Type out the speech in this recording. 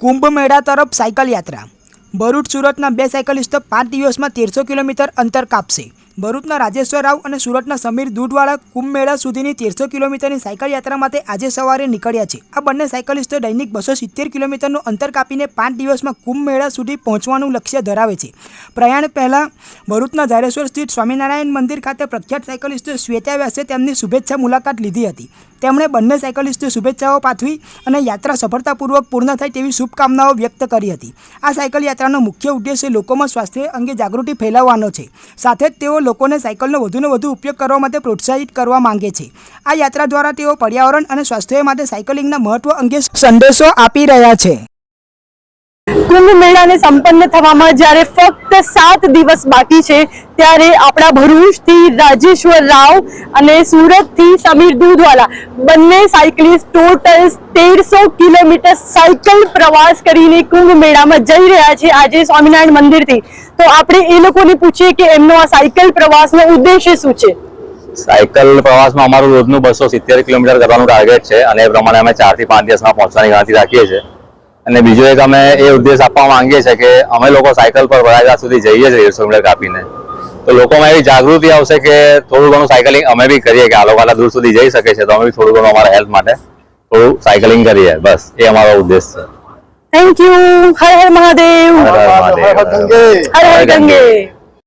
કુંભ મેળા તરફ સાયકલ યાત્રા. ભરૂચ સુરતના બે સાયકલિસ્ટો પાંચ દિવસમાં તેરસો કિલોમીટર અંતર કાપશે. ભરૂચના રાજેશ્વર રાવ અને સુરતના સમીર દૂધવાળા કુંભ મેળા સુધીની તેરસો કિલોમીટરની સાયકલ યાત્રા માટે આજે સવારે નીકળ્યા છે. આ બંને સાયકલિસ્ટો દૈનિક બસો સિત્તેર કિલોમીટરનું અંતર કાપીને પાંચ દિવસમાં કુંભ મેળા સુધી પહોંચવાનું લક્ષ્ય ધરાવે છે. પ્રયાણ પહેલાં ભરૂચના ધારેશ્વર સ્થિત સ્વામિનારાયણ મંદિર ખાતે પ્રખ્યાત સાયકલિસ્ટ શ્વેતા વ્યાસે તેમની શુભેચ્છા મુલાકાત લીધી હતી. તેમણે બંને સાયકલિસ્ટને શુભેચ્છાઓ પાઠવી અને યાત્રા સફળતાપૂર્વક પૂર્ણ થાય તેવી શુભકામનાઓ વ્યક્ત કરી હતી. આ સાયકલ યાત્રાનો મુખ્ય ઉદ્દેશ્ય લોકોમાં સ્વાસ્થ્ય અંગે જાગૃતિ ફેલાવવાનો છે. સાથે જ તેઓ લોકોને સાયકલનો વધુને વધુ ઉપયોગ કરવા માટે પ્રોત્સાહિત કરવા માંગે છે. આ યાત્રા દ્વારા તેઓ પર્યાવરણ અને સ્વાસ્થ્ય માટે સાયકલિંગના મહત્વ અંગે સંદેશો આપી રહ્યા છે. કુંભ મેળાને સંપન્ન થવામાં જ્યારે ફક્ત સાત દિવસ બાકી છે, ત્યારે આપણા ભરૂચથી રાજેશ્વર રાવ અને સુરતથી સમીર દૂધવાલા બંને સાયકલિસ્ટ ટોટલ તેરસો કિલોમીટર સાયકલ પ્રવાસ કરીને કુંભ મેળામાં જઈ રહ્યા છે આજે સ્વામિનારાયણ મંદિરથી. તો આપણે એ લોકોને પૂછીએ કે એમનો આ સાયકલ પ્રવાસનો ઉદ્દેશ્ય શું છે? સાયકલ પ્રવાસમાં અમારું રોજનું બસો સિત્તેર કિલોમીટર કરવાનું ટાર્ગેટ છે અને એ પ્રમાણે અમે ચારથી પાંચ દિવસમાં પહોંચવાની ગણતરી રાખીએ છીએ. અને બીજો એક અમે એ ઉદ્દેશ આપવા માંગીએ છીએ કે અમે લોકો સાયકલ પર વડાજા સુધી જઈએ છીએ દેડસો કાપીને. તો લોકોમાં એવી જાગૃતિ આવશે કે થોડું ઘણું સાયકલિંગ અમે બી કરીએ કે આ લોકો આટલા દૂર સુધી જઈ શકે છે તો અમે બી થોડું ઘણું અમારા હેલ્થ માટે થોડું સાયકલિંગ કરીએ. બસ એ અમારો ઉદ્દેશ છે. થેન્ક યુ હર હર મહાદેવ. હર હર મહાદેવ. હર હર ગંગે